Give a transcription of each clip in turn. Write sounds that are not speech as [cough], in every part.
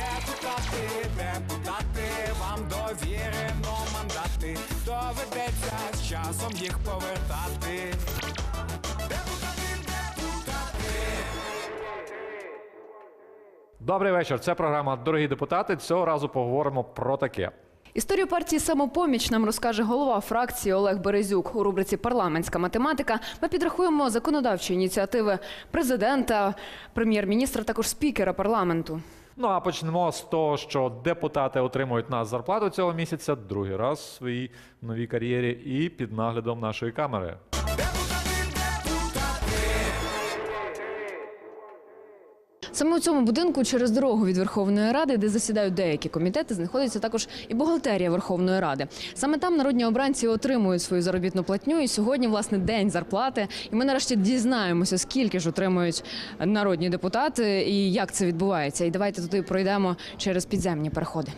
Депутати, депутати, вам довірено мандати. Доведеться з часом їх повертати. Депутати, депутати. Добрий вечір. Це програма Дорогі депутати. Цього разу поговоримо про таке. Історію партії самопоміч нам розкаже голова фракції Олег Березюк. У рубриці Парламентська математика ми підрахуємо законодавчі ініціативи президента, прем'єр-міністра, також спікера парламенту. Ну а почнемо з того, що депутати отримують нас зарплату цього місяця другий раз в своїй новій кар'єрі і під наглядом нашої камери. Саме у цьому будинку через дорогу від Верховної Ради, де засідають деякі комітети, знаходиться також і бухгалтерія Верховної Ради. Саме там народні обранці отримують свою заробітну платню. І сьогодні, власне, день зарплати. І ми нарешті дізнаємося, скільки ж отримують народні депутати і як це відбувається. І давайте туди пройдемо через підземні переходи.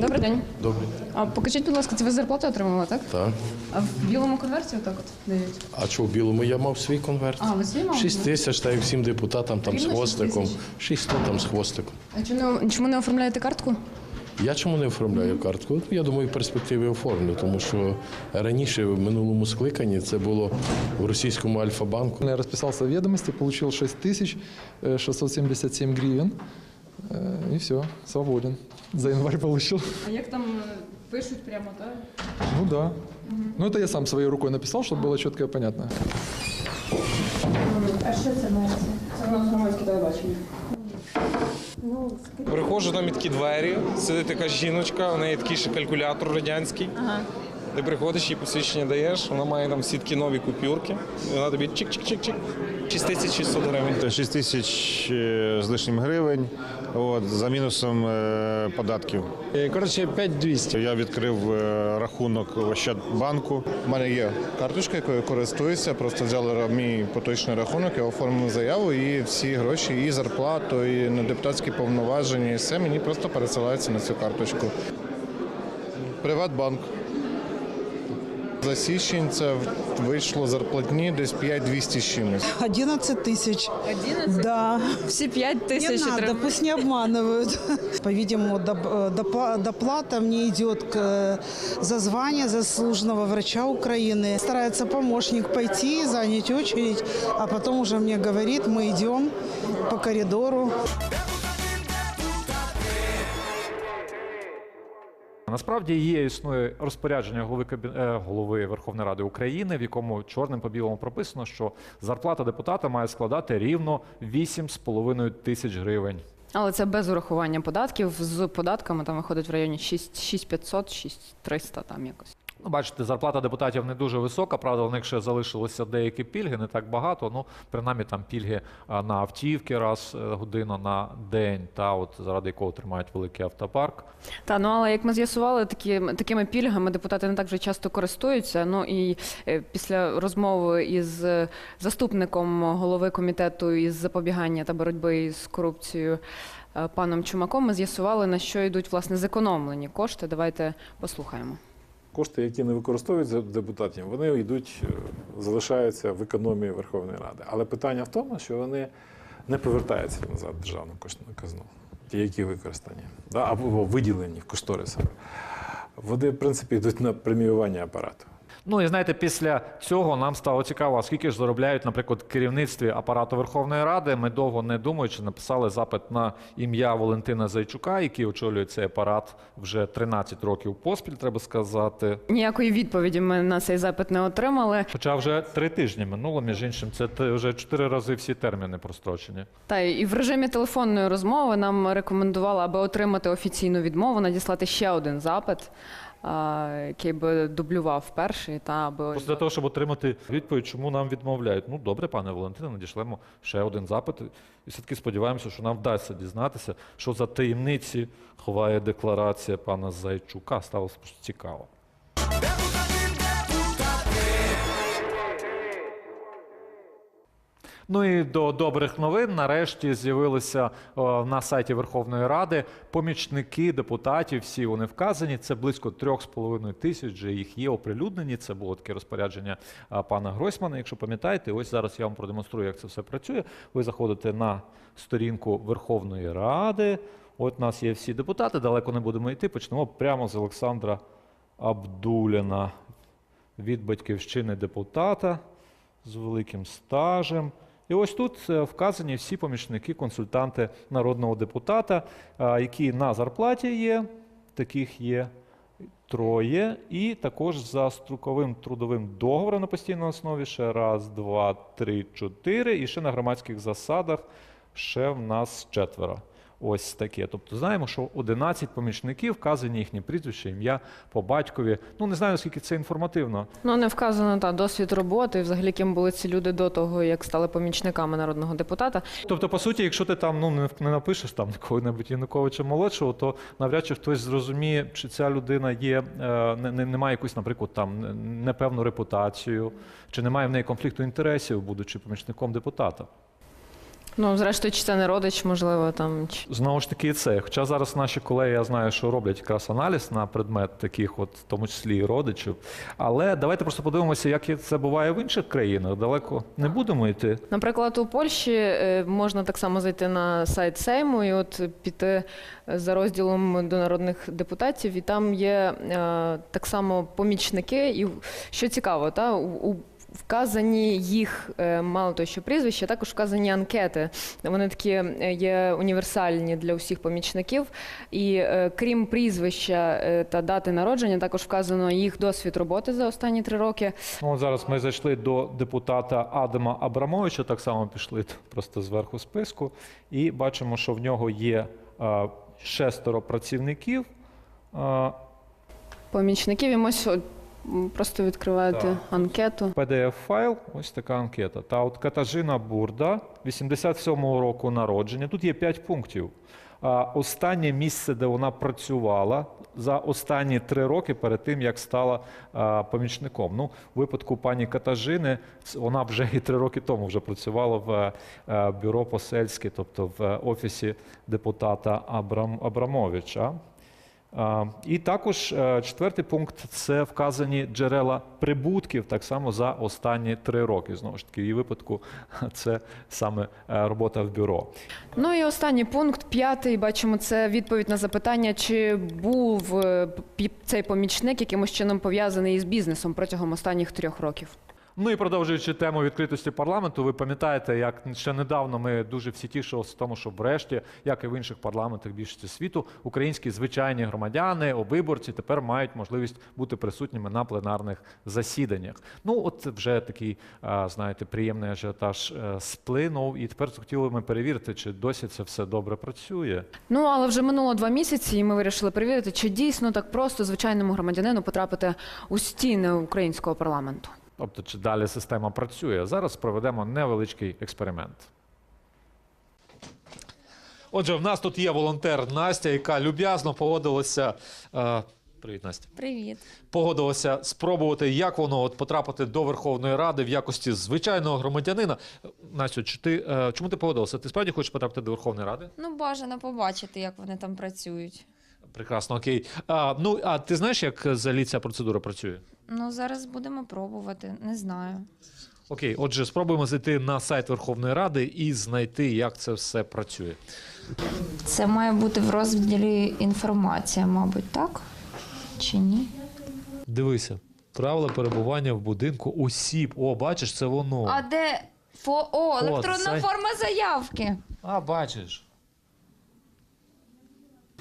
Добрий день. Добре. А покажіть, будь ласка, це ви зарплату отримали, так? Так. А в білому конверті отак от дають? А що в білому я мав свій конверт? А, ви свій мав? 6 тисяч, та й всім депутатам там з Рівно шість хвостиком. тисяч? 600 там з хвостиком. А чому не, чому не оформляєте картку? Я чому не оформляю картку? Я думаю, в перспективі оформлю, тому що раніше, в минулому скликанні, це було в російському Альфа-банку. Я расписался в ведомости, получил 6677 гривен. Э, И все, свободен. За январь получил. А як там пишуть прямо, так? Ну да. Ну это я сам своей рукой написал, чтобы было четко и понятно. А що це мається? Це у нас громадське телебачення. Приходжу там і такі двері, сидить така жіночка, у неї такий ще калькулятор радянський. Ти приходиш, їй посвідчення даєш, вона має там всі такі нові купюрки, і вона тобі чик-чик-чик-чик, 6600 гривень. 6 тисяч е, з лишнім гривень от, за мінусом е, податків. Е, Коротше, 5200. Я відкрив рахунок в Ощадбанку. У мене є карточка, якою користуюся. Просто взяли мій поточний рахунок, я оформив заяву і всі гроші, і зарплату, і на депутатські повноваження, і все мені просто пересилається на цю карточку. Приватбанк За січень це вийшло зарплатні десь 5200 з чимось. 11 тысяч. 11? Да. Всі 5 Не тисяч надо, отримують. пусть не обманывают. По-видимому, доп- э, допла- доплата мне идет к, э, за звание заслуженного врача Украины. Старается помощник пойти, занять очередь, а потом уже мне говорит, мы идем по коридору. Насправді є існує розпорядження голови е, голови Верховної Ради України, в якому чорним по білому прописано, що зарплата депутата має складати рівно 8,5 тисяч гривень. Але це без урахування податків. З податками там виходить в районі 6 6500, 6300 там якось. Ну, бачите, зарплата депутатів не дуже висока. Правда, у них ще залишилося деякі пільги, не так багато. Ну, принаймні там пільги на автівки раз е, година на день, та от заради якого тримають великий автопарк. Та ну але як ми з'ясували, такі такими пільгами депутати не так вже часто користуються. Ну і е, після розмови із е, заступником голови комітету із запобігання та боротьби з корупцією паном Чумаком, ми з'ясували на що йдуть власне зекономлені кошти. Давайте послухаємо. Кошти, які не використовуються депутатів, вони йдуть, е, залишаються в економії Верховної Ради. Але питання в тому, що вони не повертаються назад державну кошту казну, ті, які використані, да, або виділені в кошторисах. Вони, в принципі, йдуть на преміювання апарату. Ну і знаєте, після цього нам стало цікаво, скільки ж заробляють, наприклад, керівництві апарату Верховної Ради. Ми довго не думаючи, написали запит на ім'я Валентина Зайчука, який очолює цей апарат вже 13 років поспіль, треба сказати. Ніякої відповіді ми на цей запит не отримали. Хоча вже три тижні минуло, між іншим, це вже чотири рази всі терміни прострочені. Та і в режимі телефонної розмови нам рекомендували, аби отримати офіційну відмову, надіслати ще один запит, який би дублював перший, та аби Просто для того, щоб отримати відповідь, чому нам відмовляють. Ну добре, пане Валентине, надішлемо ще один запит. І все-таки сподіваємося, що нам вдасться дізнатися, що за таємниці ховає декларація пана Зайчука. Стало цікаво. Ну і до добрих новин нарешті з'явилися о, на сайті Верховної Ради помічники депутатів. Всі вони вказані. Це близько 3,5 тисяч. Вже їх є оприлюднені. Це було таке розпорядження а, пана Гройсмана. Якщо пам'ятаєте, ось зараз я вам продемонструю, як це все працює. Ви заходите на сторінку Верховної Ради. От у нас є всі депутати. Далеко не будемо йти. Почнемо прямо з Олександра Абдуліна від батьківщини депутата з великим стажем. І ось тут е, вказані всі помічники, консультанти народного депутата, які на зарплаті є, таких є троє, і також за строковим трудовим договором на постійній основі ще раз, два, три, чотири, і ще на громадських засадах ще в нас четверо. Ось таке. Тобто знаємо, що 11 помічників, вказані їхні прізвища, ім'я по батькові. Ну не знаю, наскільки це інформативно. Ну не вказано та досвід роботи, і взагалі ким були ці люди до того, як стали помічниками народного депутата. Тобто, по суті, якщо ти там ну не, не напишеш там [laughs] якого-небудь Януковича молодшого, то навряд чи хтось зрозуміє, чи ця людина є, е, не, не, не має якусь, наприклад, там непевну репутацію, чи немає в неї конфлікту інтересів, будучи помічником депутата. Ну, зрештою, чи це не родич, можливо, там чи Знову ж таки, і це. Хоча зараз наші колеги, я знаю, що роблять якраз аналіз на предмет таких, от, в тому числі і родичів. Але давайте просто подивимося, як це буває в інших країнах. Далеко не будемо йти. Наприклад, у Польщі е, можна так само зайти на сайт Сейму і от піти за розділом до народних депутатів, і там є е, так само помічники. І що цікаво, та у. Вказані їх е, мало того, що прізвища, також вказані анкети. Вони такі е, є універсальні для усіх помічників. І е, крім прізвища та дати народження, також вказано їх досвід роботи за останні три роки. Ну, зараз ми зайшли до депутата Адама Абрамовича, так само пішли просто зверху списку, і бачимо, що в нього є шестеро працівників. Помічників і ось просто відкриваєте Так. анкету. PDF-файл, ось така анкета. Та от Катажина Бурда, 87-го року народження. Тут є 5 пунктів. А, Останнє місце, де вона працювала за останні три роки перед тим, як стала а, помічником. Ну, в випадку пані Катажини, ц- вона вже і три роки тому вже працювала в е, бюро посельське, тобто в офісі депутата Абрам, Абрамовича. І також е, четвертий пункт це вказані джерела прибутків так само за останні три роки. Знову ж таки, в її випадку [laughs] це саме е, робота в бюро. Ну і останній пункт, п'ятий. Бачимо, це відповідь на запитання, чи був е, цей помічник якимось чином пов'язаний із бізнесом протягом останніх трьох років. Ну і продовжуючи тему відкритості парламенту, ви пам'ятаєте, як ще недавно ми дуже всі тішилися тому, що врешті, як і в інших парламентах більшості світу, українські звичайні громадяни, виборці тепер мають можливість бути присутніми на пленарних засіданнях. Ну, от вже такий, знаєте, приємний ажіотаж е, сплинув, і тепер хотіли ми перевірити, чи досі це все добре працює. Ну але вже минуло два місяці, і ми вирішили перевірити, чи дійсно так просто звичайному громадянину потрапити у стіни українського парламенту. Тобто, чи далі система працює. Зараз проведемо невеличкий експеримент. Отже, в нас тут є волонтер Настя, яка люб'язно погодилася. Е, привіт, Настя. Привіт. Погодилася спробувати, як воно от потрапити до Верховної Ради в якості звичайного громадянина. Настю, чи ти е, чому ти погодилася? Ти справді хочеш потрапити до Верховної Ради? Ну, бажано побачити, як вони там працюють. Прекрасно, окей. А, ну а ти знаєш, як взагалі ця процедура працює? Ну, зараз будемо пробувати, не знаю. Окей, отже, спробуємо зайти на сайт Верховної Ради і знайти, як це все працює. Це має бути в розділі інформація, мабуть, так? Чи ні? Дивися, правила перебування в будинку осіб. О, бачиш, це воно. А де Фо... О, електронна це- форма заявки. А, бачиш.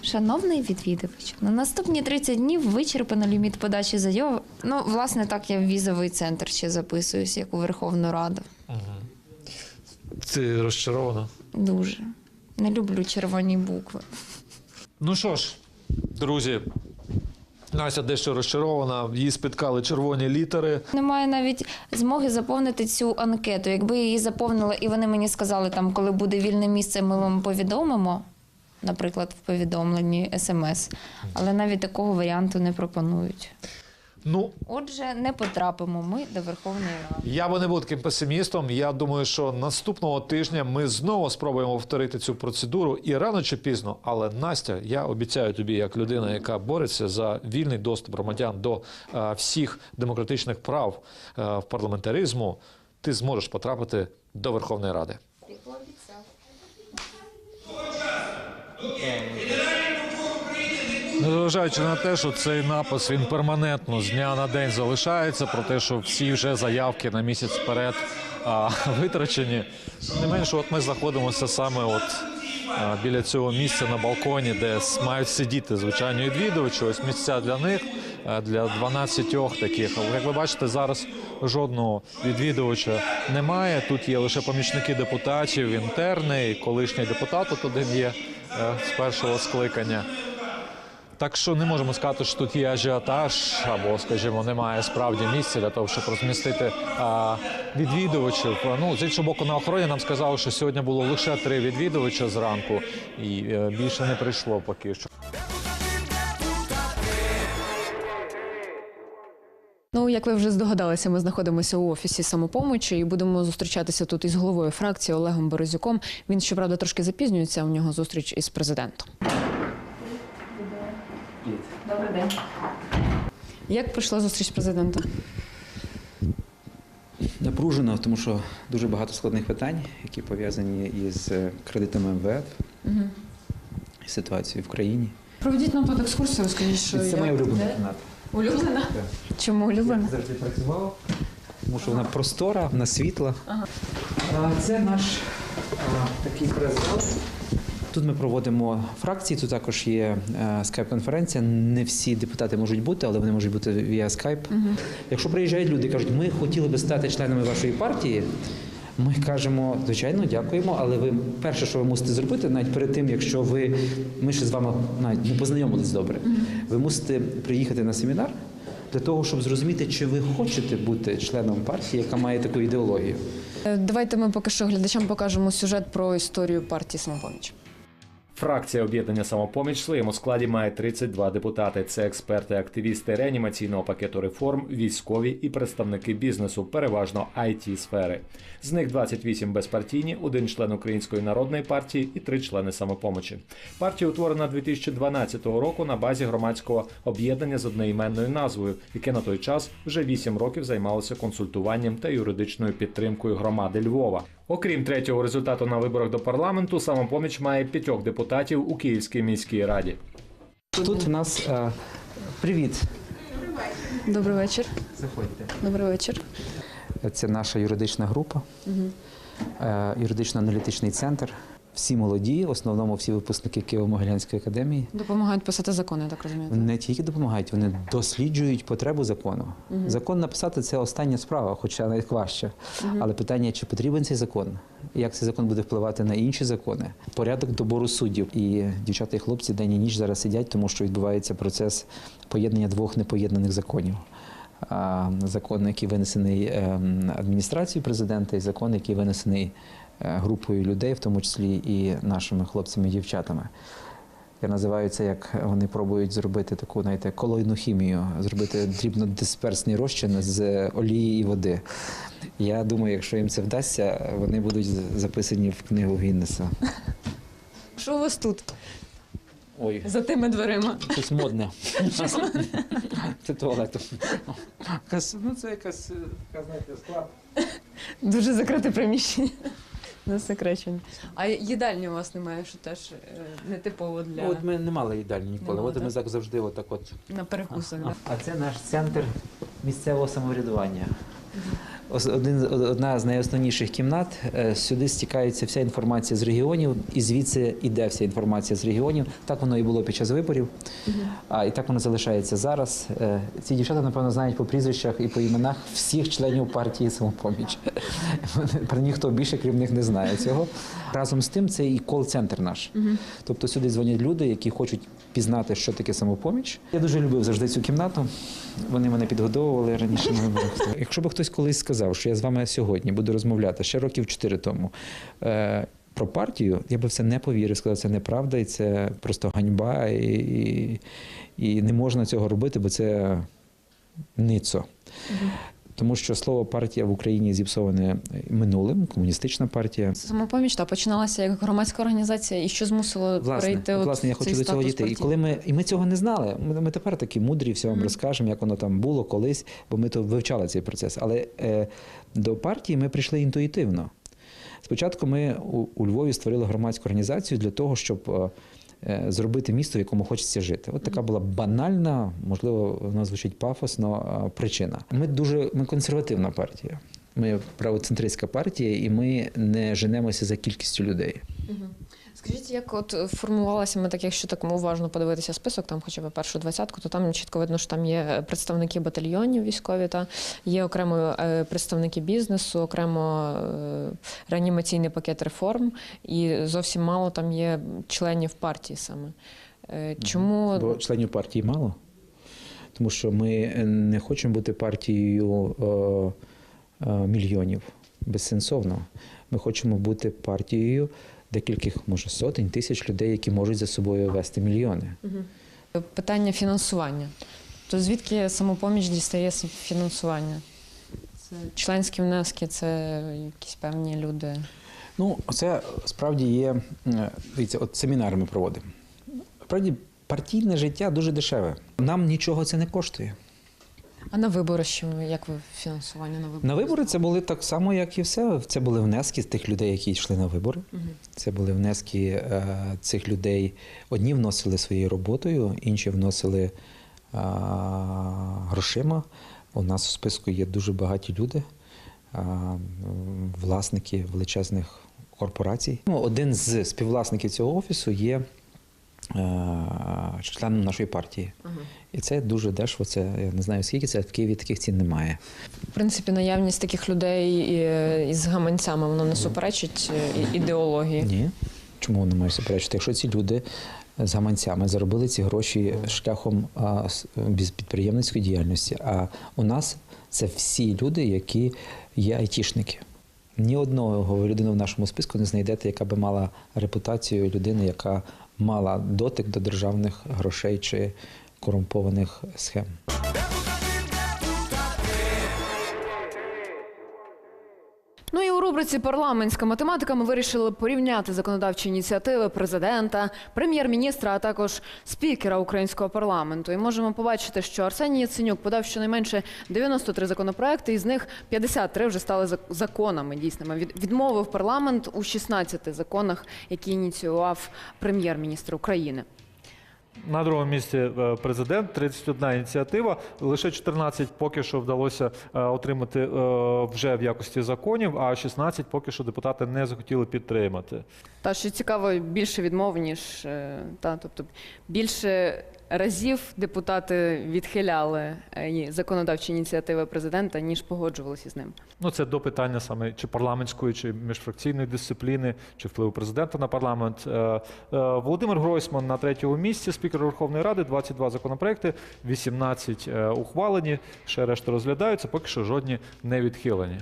Шановний відвідувач, на наступні 30 днів вичерпано ліміт подачі заяв. Ну, власне, так я в візовий центр ще записуюсь, як у Верховну Раду. Ти розчарована. Дуже. Не люблю червоні букви. Ну що ж, друзі, Настя дещо розчарована, їй спіткали червоні літери. Немає навіть змоги заповнити цю анкету. Якби я її заповнила, і вони мені сказали, там, коли буде вільне місце, ми вам повідомимо, наприклад, в повідомленні смс. Але навіть такого варіанту не пропонують. Ну, Отже, не потрапимо ми до Верховної Ради. Я би не був таким песимістом. Я думаю, що наступного тижня ми знову спробуємо повторити цю процедуру і рано чи пізно. Але Настя, я обіцяю тобі, як людина, яка бореться за вільний доступ громадян до е, всіх демократичних прав е, в парламентаризму, ти зможеш потрапити до Верховної Ради. Незважаючи на те, що цей напис він перманентно з дня на день залишається, про те, що всі вже заявки на місяць вперед а, витрачені. Не менше, от ми знаходимося саме от а, біля цього місця на балконі, де мають сидіти звичайні відвідувачі. Ось місця для них, для 12 таких. Як ви бачите, зараз жодного відвідувача немає. Тут є лише помічники депутатів, інтерни, колишній депутат тут один є з першого скликання. Так що не можемо сказати, що тут є ажіотаж, або, скажімо, немає справді місця для того, щоб розмістити а, відвідувачів. Ну, з іншого боку, на охороні нам сказали, що сьогодні було лише три відвідувача зранку, і е, більше не прийшло поки що. Ну, як ви вже здогадалися, ми знаходимося у офісі самопомочі і будемо зустрічатися тут із головою фракції Олегом Березюком. Він щоправда трошки запізнюється. У нього зустріч із президентом. Добрий день. Як пройшла зустріч президента? Напружено, тому що дуже багато складних питань, які пов'язані із е, кредитами МВФ, і ситуацією в країні. Проведіть нам тут екскурсію, скажіть, що Це моя улюблена кімната. Улюблена. Чому улюблена? Завжди працював, тому що вона простора, вона світла. А Це наш а, такий прес-зал. Тут ми проводимо фракції, тут також є е, скайп-конференція. Не всі депутати можуть бути, але вони можуть бути via скайп. Якщо приїжджають люди і кажуть, ми хотіли би стати членами вашої партії, ми кажемо, звичайно, дякуємо, але ви перше, що ви мусите зробити, навіть перед тим, якщо ви ми ще з вами навіть не познайомились добре, ви мусите приїхати на семінар для того, щоб зрозуміти, чи ви хочете бути членом партії, яка має таку ідеологію. Е, Давайте ми поки що глядачам покажемо сюжет про історію партії самопоміч. Фракція об'єднання самопоміч в своєму складі має 32 депутати. Це експерти, активісти реанімаційного пакету реформ, військові і представники бізнесу, переважно it сфери. З них 28 безпартійні, один член Української народної партії і три члени самопомочі. Партія утворена 2012 року на базі громадського об'єднання з одноіменною назвою, яке на той час вже 8 років займалося консультуванням та юридичною підтримкою громади Львова. Окрім третього результату на виборах до парламенту, самопоміч має п'ятьох депутатів у Київській міській раді. Тут в нас а, привіт. Добрий вечір. Заходьте. Добрий вечір. Це наша юридична група, угу. юридично-аналітичний центр. Всі молоді, в основному всі випускники Києво-Могилянської академії. Допомагають писати закони, я так розумію. Не тільки допомагають, вони досліджують потребу закону. Мгм. Закон написати це остання справа, хоча навіть важче. Мгм. Але питання, чи потрібен цей закон, як цей закон буде впливати на інші закони, порядок добору суддів. І дівчата і хлопці день і ніч зараз сидять, тому що відбувається процес поєднання двох непоєднаних законів. Закон, який винесений ем, адміністрацією президента, і закон, який винесений групою людей, в тому числі і нашими хлопцями і дівчатами. Я називаю це, як вони пробують зробити таку, знаєте, колойну хімію, зробити дрібнодисперсний розчин з олії і води. Я думаю, якщо їм це вдасться, вони будуть записані в книгу Гіннеса. Що у вас тут Ой, за тими дверима? щось модне. Це. Якась, ну, це якась, така, знаєте, склад. Дуже закрите приміщення. Засекречені. А їдальні у вас немає, що теж е, нетипово для От ми не мали їдальні ніколи. Немало, От ми так? так завжди отак от. на перекусах. да? А це наш центр місцевого самоврядування. Один, одна з найосновніших кімнат. Е, Сюди стікається вся інформація з регіонів, і звідси йде вся інформація з регіонів. Так воно і було під час виборів, а і так воно залишається зараз. Е, Ці дівчата, напевно, знають по прізвищах і по іменах всіх членів партії самопоміч. Про ніхто більше, крім них, не знає цього. Разом з тим, це і кол-центр наш. Тобто сюди дзвонять люди, які хочуть пізнати, що таке самопоміч. Я дуже любив завжди цю кімнату. Вони мене підгодовували раніше. Якщо б хтось колись сказав, що я з вами сьогодні буду розмовляти ще років чотири тому. Е- про партію я би в це не повірив, сказав, це неправда, і це просто ганьба, і, і, і не можна цього робити, бо це ницо. Тому що слово партія в Україні зіпсоване минулим, комуністична партія. Самопоміч та починалася як громадська організація, і що змусило Власне, перейти от я хочу до цього дійти. І коли ми і ми цього не знали, ми, ми тепер такі мудрі, все вам розкажемо, як воно там було колись, бо ми то вивчали цей процес. Але е, до партії ми прийшли інтуїтивно. Спочатку ми у, у Львові створили громадську організацію для того, щоб е, зробити місто, в якому хочеться жити. От така була банальна, можливо, вона звучить пафосно, е, причина. Ми дуже ми консервативна партія. Ми правоцентристська партія, і ми не женемося за кількістю людей. Скажіть, як от формувалася ми так, якщо так уважно подивитися список, там хоча б першу двадцятку, то там чітко видно, що там є представники батальйонів військові, та є окремо е, представники бізнесу, окремо е, реанімаційний пакет реформ, і зовсім мало там є членів партії саме. Е, Чому Бо членів партії мало. Тому що ми не хочемо бути партією е, е, мільйонів безсенсовно. Ми хочемо бути партією декількох, може, сотень, тисяч людей, які можуть за собою вести мільйони. питання фінансування? То звідки самопоміч дістає фінансування? Це членські внески, це якісь певні люди. Ну, це справді є. Дивіться, от семінари ми проводимо. Справді, партійне життя дуже дешеве. Нам нічого це не коштує. А на вибори що як ви фінансування на вибори? На вибори це були так само, як і все. Це були внески з тих людей, які йшли на вибори. Це були внески е, цих людей. Одні вносили своєю роботою, інші вносили е, грошима. У нас в списку є дуже багаті люди, е, власники величезних корпорацій. Ну, один з співвласників цього офісу є членом нашої партії. І це дуже дешево. Це я не знаю скільки це в Києві таких цін немає. В принципі, наявність таких людей із гаманцями воно не суперечить е, ідеології. Ні. Чому вони мають суперечити? Якщо ці люди з гаманцями заробили ці гроші шляхом підприємницької діяльності, а у нас це всі люди, які є айтішники. Ні одного людини в нашому списку не знайдете, яка би мала репутацію людини, яка мала дотик до державних грошей чи корумпованих схем. Рубриці парламентська математика ми вирішили порівняти законодавчі ініціативи президента, прем'єр-міністра, а також спікера українського парламенту. І можемо побачити, що Арсеній Яценюк подав щонайменше 93 законопроекти, із них 53 вже стали зак- законами дійсними. Відмовив парламент у 16 законах, які ініціював прем'єр-міністр України. На другому місці е, президент, 31 ініціатива. Лише 14 поки що вдалося е, отримати е, вже в якості законів, а 16 поки що депутати не захотіли підтримати. Та що цікаво, більше відмов, ніж та, тобто більше разів депутати відхиляли е, законодавчі ініціативи президента, ніж погоджувалися з ним. Ну, це до питання саме чи парламентської, чи міжфракційної дисципліни, чи впливу президента на парламент. Е, е, Володимир Гройсман на третьому місці, спікер Верховної Ради, 22 законопроекти, 18 е, ухвалені, ще решта розглядаються, поки що жодні не відхилені.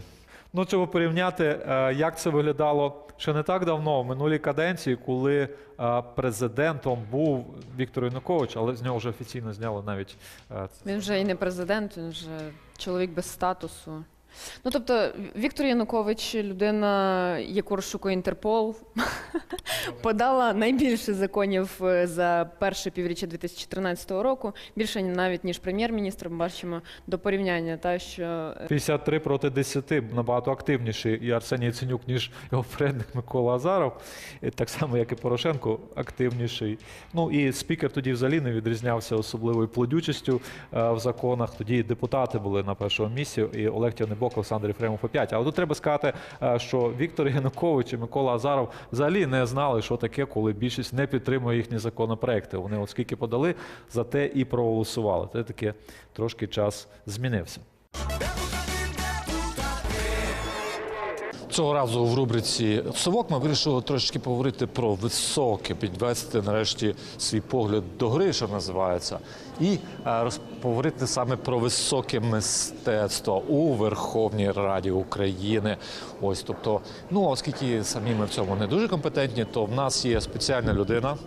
Ну, щоб порівняти, е, як це виглядало ще не так давно, в минулій каденції, коли е, президентом був Віктор Янукович, але з нього вже офіційно зняли навіть е, Він вже і не президент, він вже чоловік без статусу. Ну тобто, Віктор Янукович, людина, яку розшукує Інтерпол, [laughs] подала найбільше законів е, за перше півріччя 2013 року. Більше навіть ніж прем'єр-міністр. Ми бачимо до порівняння, та що е, 53 проти 10 набагато активніший і Арсеній Яценюк, ніж його попередник Микола Азаров. Так само, як і Порошенко, активніший. Ну і спікер тоді взагалі не відрізнявся особливою плодючістю е, в законах. Тоді депутати були на першому місці, і Олег Тянебок, Олександр Єфремов по 5. Але тут треба сказати, е, що Віктор Янукович і Микола Азаров взагалі не знали, що таке, коли більшість не підтримує їхні законопроекти. Вони от скільки подали, за те і проголосували. Це таке трошки час змінився. Цього разу в рубриці Совок ми вирішили трошечки поговорити про високе, підвести нарешті свій погляд до гри, що називається, і розповірити поговорити саме про високе мистецтво у Верховній Раді України. Ось тобто, ну оскільки самі ми в цьому не дуже компетентні, то в нас є спеціальна людина.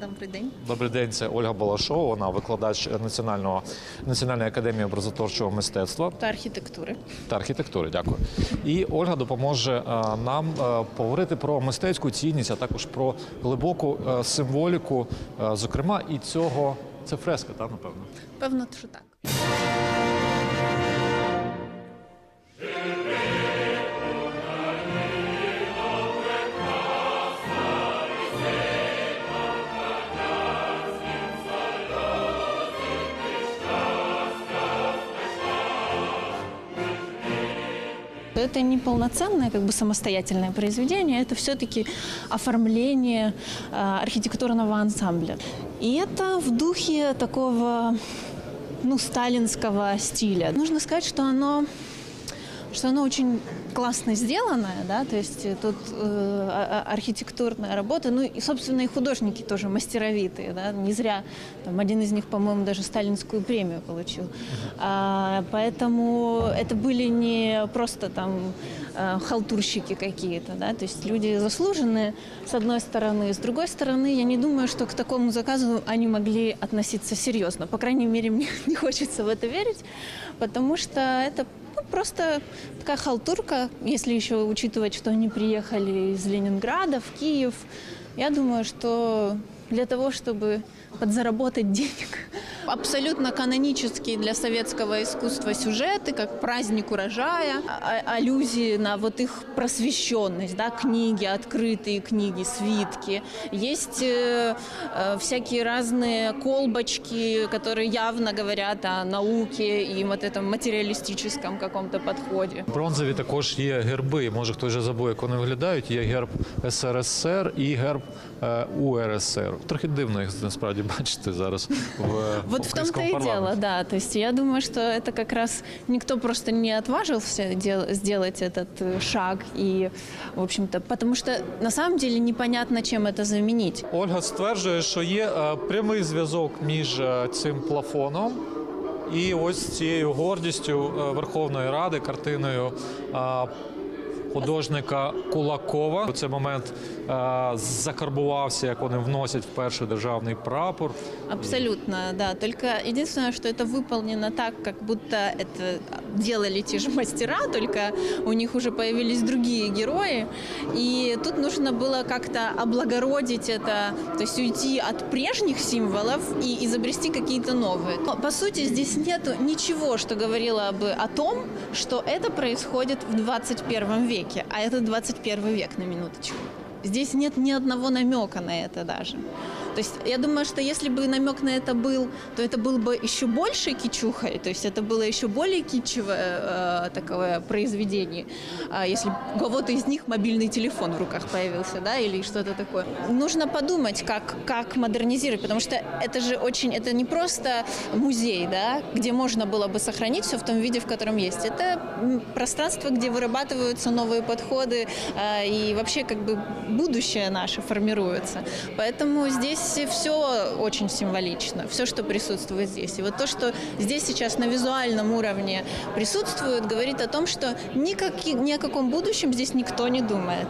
Добрий день. Добрий день, це Ольга Балашова, вона викладач Національного національної академії образотворчого мистецтва Та архітектури. та архітектури. Дякую. І Ольга допоможе е, нам е, поговорити про мистецьку цінність, а також про глибоку е, символіку, зокрема, і цього це фреска, так, напевно. Певно, що так. Это не полноценное, как бы самостоятельное произведение, это все-таки оформление э, архитектурного ансамбля. И это в духе такого ну, сталинского стиля. Нужно сказать, что оно, что оно очень классно сделанное, да, то есть э, тут э, а- а- архитектурная работа, ну и, собственно, и художники тоже мастеровитые, да, не зря, там, один из них, по-моему, даже сталинскую премию получил. А, поэтому это были не просто там э, халтурщики какие-то, да, то есть люди заслуженные, с одной стороны, с другой стороны, я не думаю, что к такому заказу они могли относиться серьезно, по крайней мере, мне [laughs] не хочется в это верить, потому что это просто такая халтурка, если еще учитывать, что они приехали из Ленинграда в Киев. Я думаю, что для того, чтобы подзаработать денег. Абсолютно канонические для советского искусства сюжеты, как праздник урожая, а- а- аллюзии на вот их просвещенность, да, книги, открытые книги, свитки. Есть э, э, всякие разные колбочки, которые явно говорят о науке и вот этом материалистическом каком-то подходе. Бронзові також є герби. Може хтось вже забув, як вони виглядають. Є герб СРСР і герб е, УРСР. Трохи дивно їх насправді бачити зараз в [laughs] Вот в том-то українському и дело, парламенті. да. То есть я думаю, что это как раз никто просто не отважился дел- сделать этот э, шаг. И, в общем-то, потому что на самом деле непонятно, чем это заменить. Ольга стверджує, що є е, прямий зв'язок між е, цим плафоном і ось цією гордістю е, Верховної Ради, картиною е, художника Кулакова. У цей момент закарбувався, як вони вносять в перший державний прапор. Абсолютно, да. Только единственное, что это выполнено так, как будто это делали те же мастера, только у них уже появились другие герои. И тут нужно было как-то облагородить это, то есть уйти от прежних символов и изобрести какие-то новые. Но, По сути, здесь нет ничего, что говорило бы о том, что это происходит в 21 веке, а это 21 век на минуточку. Здесь нет ни одного намека на это даже. То есть я думаю, что если бы намек на это был, то это был бы еще больше кичухой, то есть это было еще более кичевое э, такое произведение, А если у кого-то из них мобильный телефон в руках появился, да, или что-то такое. Нужно подумать, как, как модернизировать, потому что это же очень, это не просто музей, да, где можно было бы сохранить все в том виде, в котором есть. Это пространство, где вырабатываются новые подходы э, и вообще как бы будущее наше формируется. Поэтому здесь все очень символично, все, что присутствует здесь. И вот то, что здесь сейчас на визуальном уровне присутствует, говорит о том, что никаки- ни о каком будущем здесь никто не думает.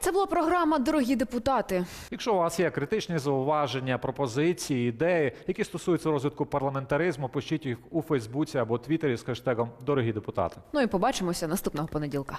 Це була програма Дорогі депутати. Якщо у вас є критичні зауваження, пропозиції, ідеї, які стосуються розвитку парламентаризму, пишіть їх у Фейсбуці або Твіттері з хештегом Дорогі депутати. Ну і побачимося наступного понеділка.